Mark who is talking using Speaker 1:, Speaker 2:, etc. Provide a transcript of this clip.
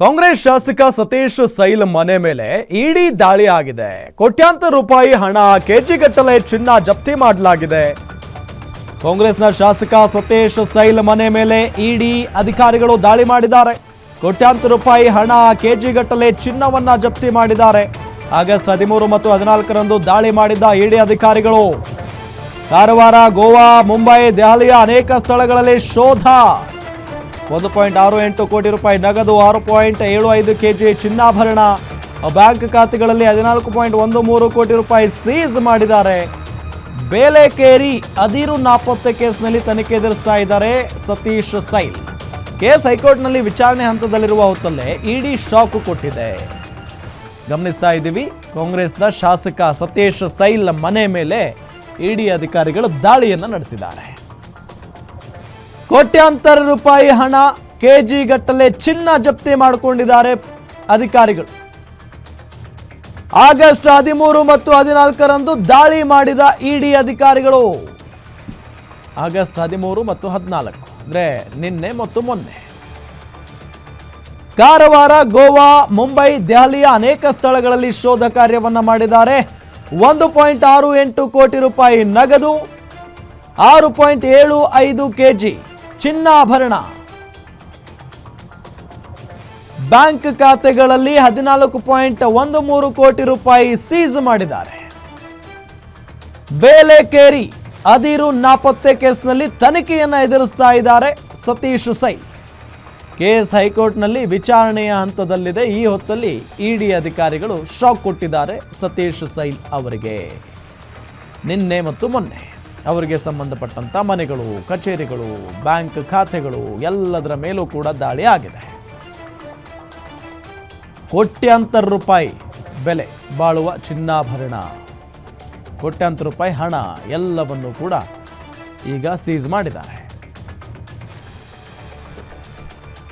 Speaker 1: ಕಾಂಗ್ರೆಸ್ ಶಾಸಕ ಸತೀಶ್ ಸೈಲ್ ಮನೆ ಮೇಲೆ ಇಡಿ ದಾಳಿ ಆಗಿದೆ. ಕೋಟ್ಯಾಂತರ ರೂಪಾಯಿ ಹಣ ಕೆಜಿಗಟ್ಟಲೆ ಚಿನ್ನ ಜಪ್ತಿ ಮಾಡಲಾಗಿದೆ. ಕಾಂಗ್ರೆಸ್ನ ಶಾಸಕ ಸತೀಶ್ ಸೈಲ್ ಮನೆ ಮೇಲೆ ಇಡಿ ಅಧಿಕಾರಿಗಳು ದಾಳಿ ಮಾಡಿದ್ದಾರೆ. ಕೋಟ್ಯಾಂತರ ರೂಪಾಯಿ ಹಣ ಕೆಜಿಗಟ್ಟಲೆ ಚಿನ್ನವನ್ನ ಜಪ್ತಿ ಮಾಡಿದ್ದಾರೆ. ಆಗಸ್ಟ್ ಹದಿಮೂರು ಮತ್ತು ಹದಿನಾಲ್ಕರಂದು ದಾಳಿ ಮಾಡಿದ್ದ ಇಡಿ ಅಧಿಕಾರಿಗಳು. ಕಾರವಾರ, ಗೋವಾ, ಮುಂಬೈ, ದೆಹಲಿಯ ಅನೇಕ ಸ್ಥಳಗಳಲ್ಲಿ ಶೋಧ. ಒಂದು ಪಾಯಿಂಟ್ ಆರು ಎಂಟು ಕೋಟಿ ರೂಪಾಯಿ ನಗದು, ಆರು ಪಾಯಿಂಟ್ ಏಳು ಐದು ಕೆಜಿ ಚಿನ್ನಾಭರಣ. ಬ್ಯಾಂಕ್ ಖಾತೆಗಳಲ್ಲಿ ಹದಿನಾಲ್ಕು ಪಾಯಿಂಟ್ ಒಂದು ಮೂರು ಕೋಟಿ ರೂಪಾಯಿ ಸೀಸ್ ಮಾಡಿದ್ದಾರೆ. ಬೇಲೆಕೇರಿ ಅದಿರು ನಾಪತ್ತೆ ಕೇಸ್ನಲ್ಲಿ ತನಿಖೆ ಎದುರಿಸ್ತಾ ಇದ್ದಾರೆ ಸತೀಶ್ ಸೈಲ್. ಕೇಸ್ ಹೈಕೋರ್ಟ್ನಲ್ಲಿ ವಿಚಾರಣೆ ಹಂತದಲ್ಲಿರುವ ಹೊತ್ತಲ್ಲೇ ಇಡಿ ಶಾಕ್ ಕೊಟ್ಟಿದೆ. ಗಮನಿಸ್ತಾ ಇದ್ದೀವಿ, ಕಾಂಗ್ರೆಸ್ನ ಶಾಸಕ ಸತೀಶ್ ಸೈಲ್ ಮನೆ ಮೇಲೆ ಇಡಿ ಅಧಿಕಾರಿಗಳು ದಾಳಿಯನ್ನು ನಡೆಸಿದ್ದಾರೆ. ಕೋಟ್ಯಾಂತರ ರೂಪಾಯಿ ಹಣ ಕೆಜಿ ಗಟ್ಟಲೆ ಚಿನ್ನ ಜಪ್ತಿ ಮಾಡಿಕೊಂಡಿದ್ದಾರೆ ಅಧಿಕಾರಿಗಳು. ಆಗಸ್ಟ್ ಹದಿಮೂರು ಮತ್ತು ಹದಿನಾಲ್ಕರಂದು ದಾಳಿ ಮಾಡಿದ ಇಡಿ ಅಧಿಕಾರಿಗಳು. ಆಗಸ್ಟ್ ಹದಿಮೂರು ಮತ್ತು ಹದಿನಾಲ್ಕು, ಅಂದ್ರೆ ನಿನ್ನೆ ಮತ್ತು ಮೊನ್ನೆ. ಕಾರವಾರ, ಗೋವಾ, ಮುಂಬೈ, ದೆಹಲಿಯ ಅನೇಕ ಸ್ಥಳಗಳಲ್ಲಿ ಶೋಧ ಕಾರ್ಯವನ್ನ ಮಾಡಿದ್ದಾರೆ. ಒಂದು ಪಾಯಿಂಟ್ ಆರು ಎಂಟು ಕೋಟಿ ರೂಪಾಯಿ ನಗದು, ಆರು ಪಾಯಿಂಟ್ ಏಳು ಐದು ಕೆಜಿ. ಚಿನ್ನಾಭರಣ. ಬ್ಯಾಂಕ್ ಖಾತೆಗಳಲ್ಲಿ ಹದಿನಾಲ್ಕು ಪಾಯಿಂಟ್ ಒಂದು ಮೂರು ಕೋಟಿ ರೂಪಾಯಿ ಸೀಸ್ ಮಾಡಿದ್ದಾರೆ. ಬೇಲೆಕೇರಿ ಅದಿರು ನಾಪತ್ತೆ ಕೇಸ್ನಲ್ಲಿ ತನಿಖೆಯನ್ನು ಎದುರಿಸ್ತಾ ಇದ್ದಾರೆ ಸತೀಶ್ ಸೈ ಕೇಸ್ ಹೈಕೋರ್ಟ್ನಲ್ಲಿ ವಿಚಾರಣೆಯ ಹಂತದಲ್ಲಿದೆ. ಈ ಹೊತ್ತಲ್ಲಿ ಇಡಿ ಅಧಿಕಾರಿಗಳು ಶಾಕ್ ಕೊಟ್ಟಿದ್ದಾರೆ ಸತೀಶ್ ಸೈಲ್ ಅವರಿಗೆ. ನಿನ್ನೆ ಮತ್ತು ಮೊನ್ನೆ. ಅವರಿಗೆ ಸಂಬಂಧಪಟ್ಟಂಥ ಮನೆಗಳು, ಕಚೇರಿಗಳು, ಬ್ಯಾಂಕ್ ಖಾತೆಗಳು ಎಲ್ಲದರ ಮೇಲೂ ಕೂಡ ದಾಳಿ ಆಗಿದೆ. ಕೋಟ್ಯಾಂತರ ರೂಪಾಯಿ ಬೆಲೆ ಬಾಳುವ ಚಿನ್ನಾಭರಣ. ಕೋಟ್ಯಾಂತರ ರೂಪಾಯಿ ಹಣ ಎಲ್ಲವನ್ನು ಕೂಡ ಈಗ ಸೀಸ್ ಮಾಡಿದ್ದಾರೆ.